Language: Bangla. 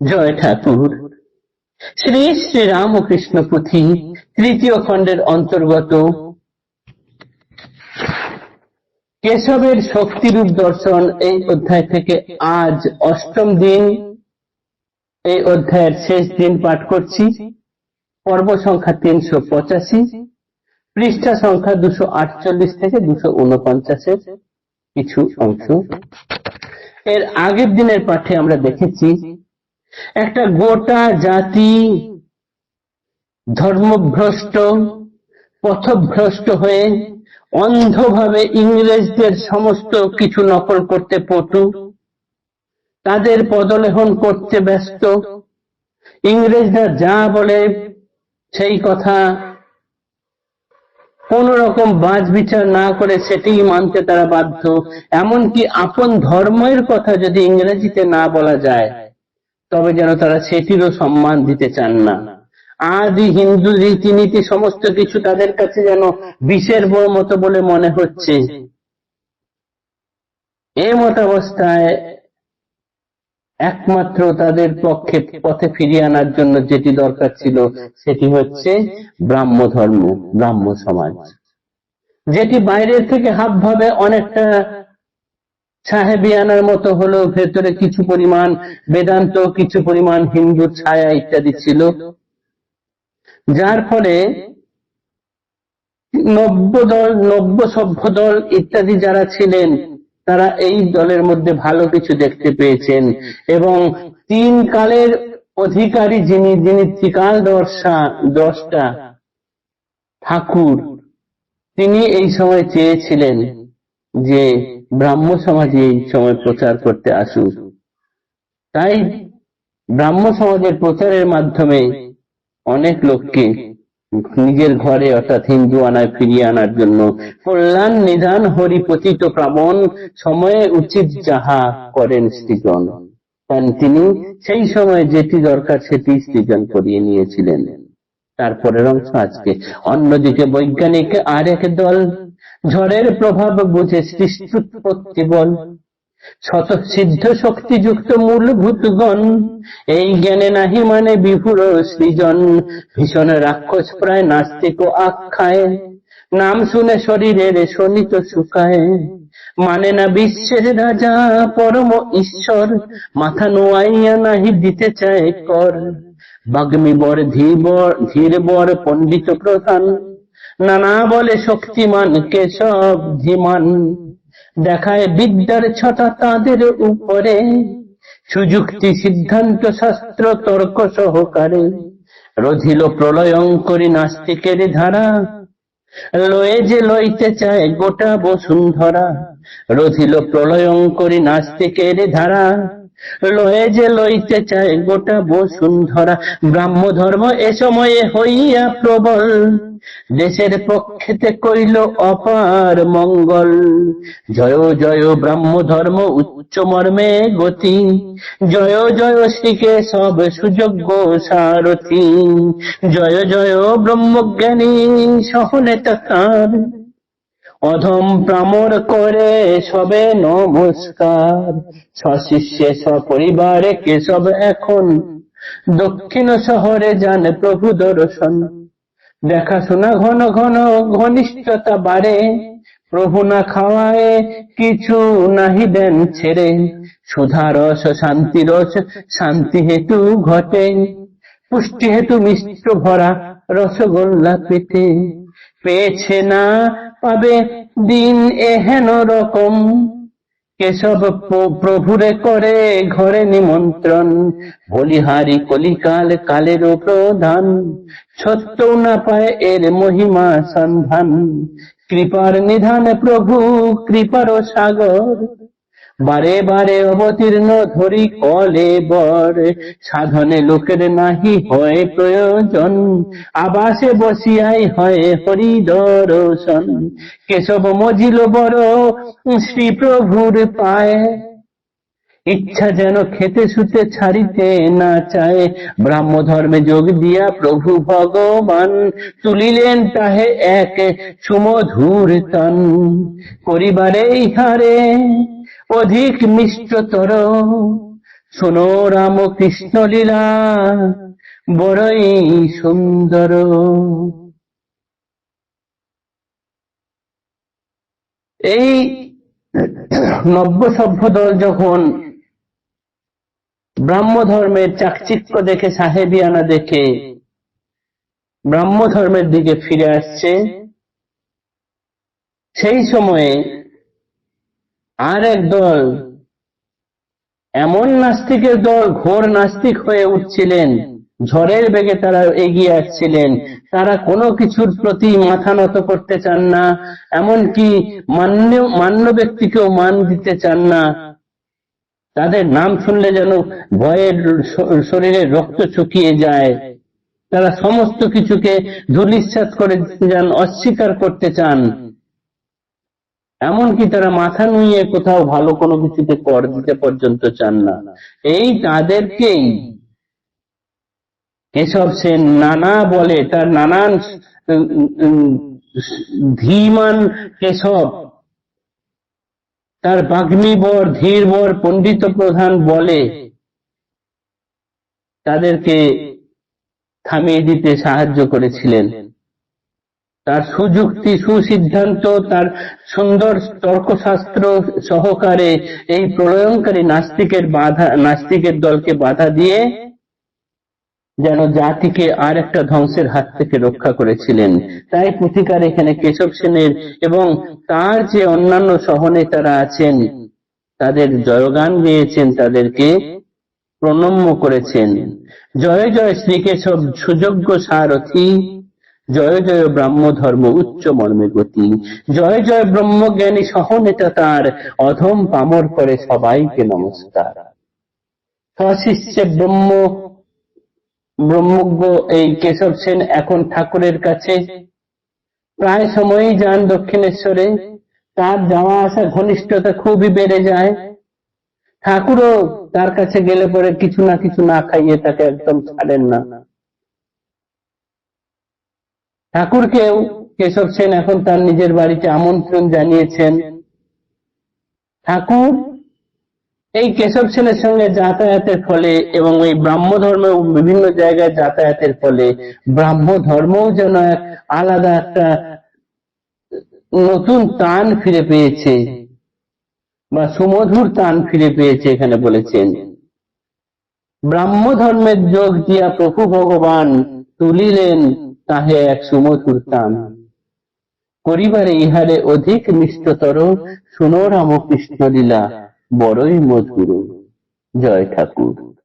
জয় ঠাকুর। শ্রী শ্রী রামকৃষ্ণ পুঁথি তৃতীয় খণ্ডের অন্তর্গত। কেশবের শক্তিরূপ দর্শন এই অধ্যায় থেকে আজ অষ্টম দিন। এই অধ্যায়ের শেষ দিন পাঠ করছি। পর্ব সংখ্যা তিনশো পঁচাশি, পৃষ্ঠা সংখ্যা দুশো আটচল্লিশ থেকে দুশো উনপঞ্চাশের কিছু অংশ। এর আগের দিনের পাঠে আমরা দেখেছি একটা গোটা জাতি ধর্মভ্রষ্ট, পথভ্রষ্ট হয়ে অন্ধভাবে ইংরেজদের সমস্ত কিছু নকল করতে পটু। তাদের পদলেহন করতে ব্যস্ত। ইংরেজরা যা বলে সেই কথা কোন রকম বাজ বিচার না করে সেটিই মানতে তারা বাধ্য। এমনকি আপন ধর্মের কথা যদি ইংরেজিতে না বলা যায় তবে যেন তারা সেটিরও সম্মান দিতে চান না। আদি হিন্দু রীতিনীতি সমস্ত কিছু তাদের কাছে যেন বিষের বড় মতো বলে মনে হচ্ছে। এ মতাবস্থায় একমাত্র তাদের পক্ষে পথে ফিরিয়ে আনার জন্য যেটি দরকার ছিল সেটি হচ্ছে ব্রাহ্ম ধর্ম, ব্রাহ্ম সমাজ। যেটি বাইরের থেকে হাব ভাবে অনেকটা সাহেবিয়ানার মতো হলো ভেতরে কিছু পরিমাণ বেদান্ত, কিছু পরিমাণ হিন্দু ছায়া ইত্যাদি ছিল। যার ফলে নব্য দল, নব্য সভ্য দল ইত্যাদি যারা ছিলেন, তারা এই দলের মধ্যে ভালো কিছু দেখতে পেয়েছেন। এবং তিন কালের অধিকারী যিনি যিনি ত্রিকাল দর্শা, দশটা ঠাকুর, তিনি এই সময় চেয়েছিলেন যে ব্রাহ্ম সমাজে এই সময় প্রচার করতে আসুক। তাই ব্রাহ্ম সমাজের প্রচারের মাধ্যমে অনেক লোককে নিজের ঘরে, অর্থাৎ হিন্দু আনায় ফিরিয়ে আনার জন্য কল্যাণ নিধান হরি পতিত প্রাবণ সময়ে উচিত যাহা করেন সৃজন। কারণ তিনি সেই সময় যেটি দরকার সেটি সৃজন করিয়ে নিয়েছিলেন। তারপরের অংশ আজকে। অন্যদিকে বৈজ্ঞানিক আর এক দল ঝড়ের প্রভাব বুঝে সৃষ্টিপত্তি বল শত সিদ্ধ শক্তিযুক্ত মূলভূতগণ, এই জ্ঞানে নাহি মানে বিভুর সৃজন। ভীষণ রাক্ষস প্রায় নাস্তিক আখ্যায়, নাম শুনে শরীরের শোনিত শুকায়। মানে না বিশ্বের রাজা, পরম ঈশ্বর, মাথা নোয়াইয়া নাহি দিতে চায় কর। বাগ্মী বর, ধীর বর পণ্ডিত প্রধান নানা বলে শক্তিমান, কেশব ধীমান। দেখায় বিদ্যার ছটা তাদের উপরে। সুযুক্তি সিদ্ধান্ত শাস্ত্র তর্ক সহকারে। রধিল প্রলয়ঙ্করী নাস্তিকের ধারা। লয়ে যে লইতে চায় গোটা বসুন্ধরা। রধিল প্রলয়ঙ্করী নাস্তিকের ধারা। লয়ে যে লইতে চায় গোটা বসুন্ধরা ব্রাহ্ম ধর্ম এ সময়ে হইয়া প্রবল। দেশের পক্ষেতে কইল অপার মঙ্গল। জয় জয় ব্রাহ্ম ধর্ম উচ্চ মর্মে গতি। জয় জয় শ্রীকে সব সুযোগ্য সারথী। জয় জয় ব্রহ্মজ্ঞানী সহনেতা তার। অধম প্রামর করে সবে নমস্কার। সশিষ্যে সপরিবারে কেশব এখন। দক্ষিণ শহরে যান প্রভু দর্শন। দেখাশোনা ঘন ঘন ঘনিষ্ঠতা বাড়ে। প্রভু না খাওয়ায় কিছু নাহি দেন ছেড়ে। সুধা রস, শান্তি রস, শান্তি হেতু ঘটে। পুষ্টি হেতু মিশ্র ভরা রসগোল্লা পেতে। পেয়েছে না পাবে দিন এহেন রকম। কেশব প্রভুরে করে ঘরে নিমন্ত্রণ। বলিহারি কলিকাল কালের প্রধান। সত্য না পায় এর মহিমা সন্ধান। কৃপার নিধান প্রভু কৃপার সাগর। বারে বারে অবতীর্ণ ধরি কলে বর। সাধনে লোকের নাহি হয় প্রয়োজন। আবাসে বসিয়াই হয় হরি দর্শন কেশব মজিল বড় শ্রী প্রভুর পায়। ইচ্ছা যেন খেতে শুতে ছাড়িতে না চায়। ব্রাহ্ম ধর্মে যোগ দিয়া প্রভু ভগবান তুলিলেন তাহে এক সুমধুর তন। করিবারে ইহারে অধিক মিষ্টতর। শোনো রাম কৃষ্ণ লীলা, বড়ই সুন্দর। এই নব্য সভ্য দল যখন ব্রাহ্ম ধর্মের চাকচিক্য দেখে সাহেবিয়ানা দেখে ব্রাহ্ম ধর্মের দিকে ফিরে আসছে, সেই সময়ে আর এক দল। এমন নাস্তিকের দল ঘোর নাস্তিক হয়ে উঠছিলেন। ঝড়ের বেগে তারা এগিয়ে আসছিলেন। তারা কোনো কিছুর প্রতি মাথা নত করতে চান না, এমনকি মান্য মান্য ব্যক্তিকেও মান দিতে চান না। তাদের নাম শুনলে যেন ভয়ের শরীরে রক্ত শুকিয়ে যায়। তারা সমস্ত কিছুকে ধুলিস্বাত করে যান, অস্বীকার করতে চান। এমনকি তারা মাথা নুইয়ে কোথাও ভালো কোনো কিছুতে কর দিতে পর্যন্ত চান না। এই তাদেরকেই কেশব সেন নানা বলে, তার নানান ধীমান কেশব, তার বাগ্মী বর ধীর বর পণ্ডিত প্রধান বলে তাদেরকে থামিয়ে দিতে সাহায্য করেছিলেন। তার সুযুক্তি, সুসিদ্ধান্ত, তার সুন্দর তর্কশাস্ত্র সহকারে এই প্রলয়ঙ্কারী নাস্তিকের বাধা, নাস্তিকের দলকে বাধা দিয়ে যেন জাতিকে আর একটা ধ্বংসের হাত থেকে রক্ষা করেছিলেন। তাই পুথিকার এখানে কেশব সেনের এবং তার যে অন্যান্য সহনেতারা আছেন, তাদের জয়গান গেয়েছেন তাদেরকে প্রণম্য করেছেন। জয় জয়, শ্রীকেশব, সুযোগ্য সারথী। জয় জয় ব্রাহ্ম ধর্ম উচ্চ মর্মে গতি। জয় জয় ব্রহ্মজ্ঞানী সহনেতা তার, অধম পামর করে সবাইকে নমস্কার। সশিষ্যে ব্রহ্ম, ব্রহ্মজ্ঞ এই কেশব সেন এখন ঠাকুরের কাছে। প্রায় সময়ই যান দক্ষিণেশ্বরে। তার যাওয়া আসা ঘনিষ্ঠতা খুবই বেড়ে যায়। ঠাকুরও তার কাছে গেলে পরে কিছু না কিছু না খাইয়ে তাকে একদম ছাড়েন না। ঠাকুরকেও কেশব সেন এখন তার নিজের বাড়িতে আমন্ত্রণ জানিয়েছেন। ঠাকুর, এই কেশব সেনের সঙ্গে যাতায়াতের ফলে এবং এই ব্রাহ্ম ধর্মে বিভিন্ন জায়গায় যাতায়াতের ফলে ব্রাহ্ম ধর্মও যেন এক আলাদা একটা নতুন টান ফিরে পেয়েছে বা সুমধুর টান ফিরে পেয়েছে এখানে বলেছেন। ব্রাহ্ম ধর্মের যোগ দিয়া প্রভু ভগবান তুলিলেন তাহে এক সুমধুর তান করিবারে ইহারে অধিক নিষ্ঠতর শুনো কৃষ্ণলীলা লীলা, বড়ই মধুর। জয় ঠাকুর।